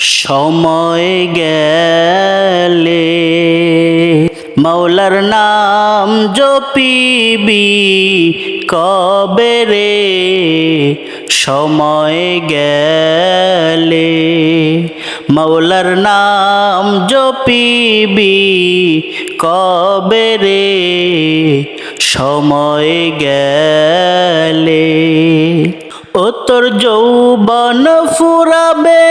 সময় গেলে মৌলার নাম জপিবি কবে রে? সময় গেলে মৌলার নাম জপিবি কবে রে? সময় গেলে ও তোর যৌবন ফুরাবে,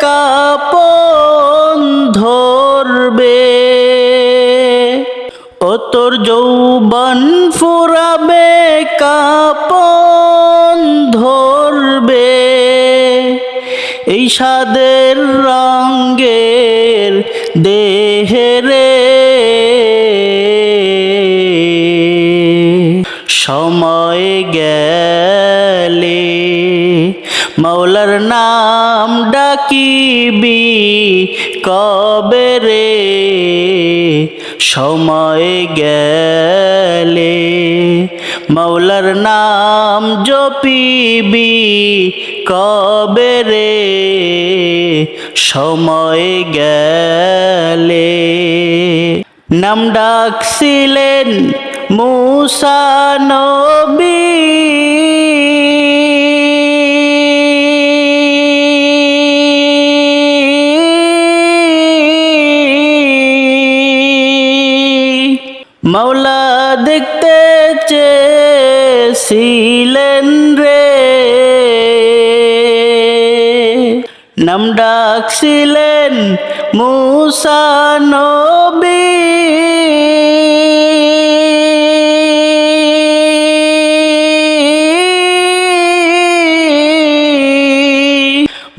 কাপন ধরবে। ও তোর যৌবন ফুরাবে, কাপন ধরবে। এই সাদের রঙ্গের দেহেরে নাম ডাকিবি কবে রে? সময় গেলে মৌলার নাম জপিবি কবে রে? সময় গেলে নাম ডাকছিলেন মুসা মাওলা দেখতে চেয়েছিলেন রে। নাম ডাকছিলেন মুসা নবী।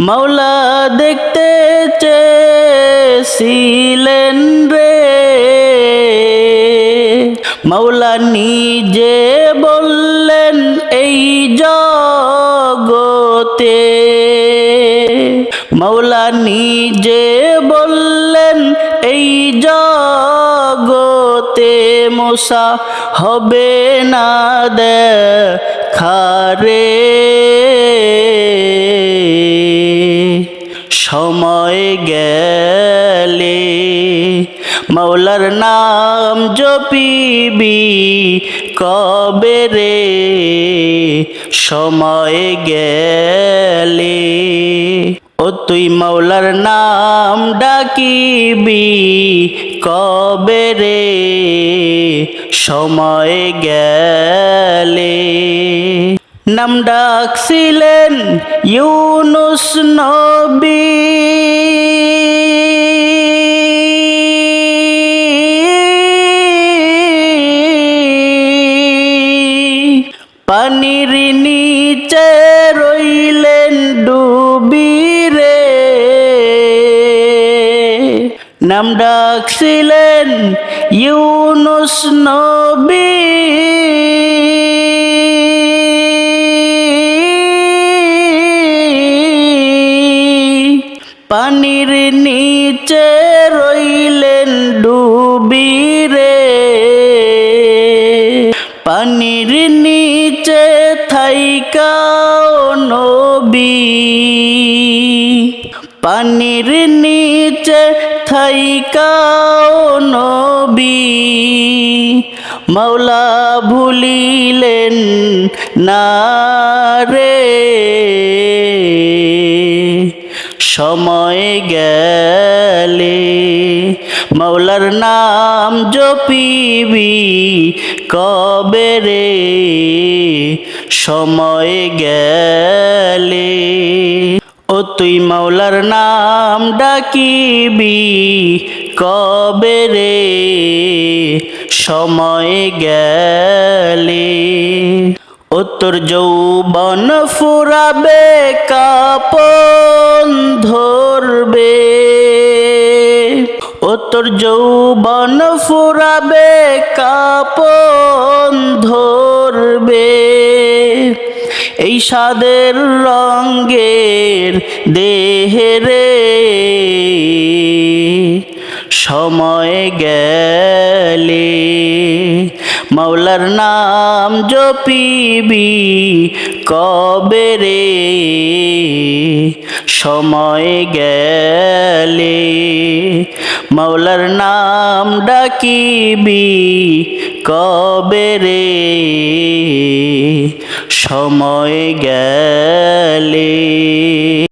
মাওলা দেখতে চেয়েছিলেন রে। নিজে বললেন, এই জগতে মাওলা নিজে বললেন, এই জগতে মশা হবে না দেখারে। সময় গেলে মৌলার নাম জপিবি কবে রে সময় গেলে? ও তুই মৌলার নাম ডাকিবি, কবে রে সময় গেলে? নাম ডাকছিলেন ইউনুস নবী। পানির নিচে রইলেন ডুবি রে। নাম ডাকছিলেন ইউনুস নবী। পানির নিচে রইলেন ডুবি রে। পানির নিচে নবী। পানির নিচে থাইকাও নবী। মৌলা ভুলিলেন না রে। সময় গেলে মৌলার নাম জপিবি কবে রে? সময় গেলে, ও তুই মৌলার নাম ডাকিবি কবে রে? সময় গেলে, ও তোর যৌবন ফুরাবে, কাপন ধরবে। ও তোর যৌবন ফুরাবে, কাপন ধরবে। এই সাদের রঙ্গের দেহেরে সময় গেলে মৌলার নাম জপিবি কবে রে? সময় গেলে মাওলার নাম ডাকিবি কবে রে? সময় গেলে।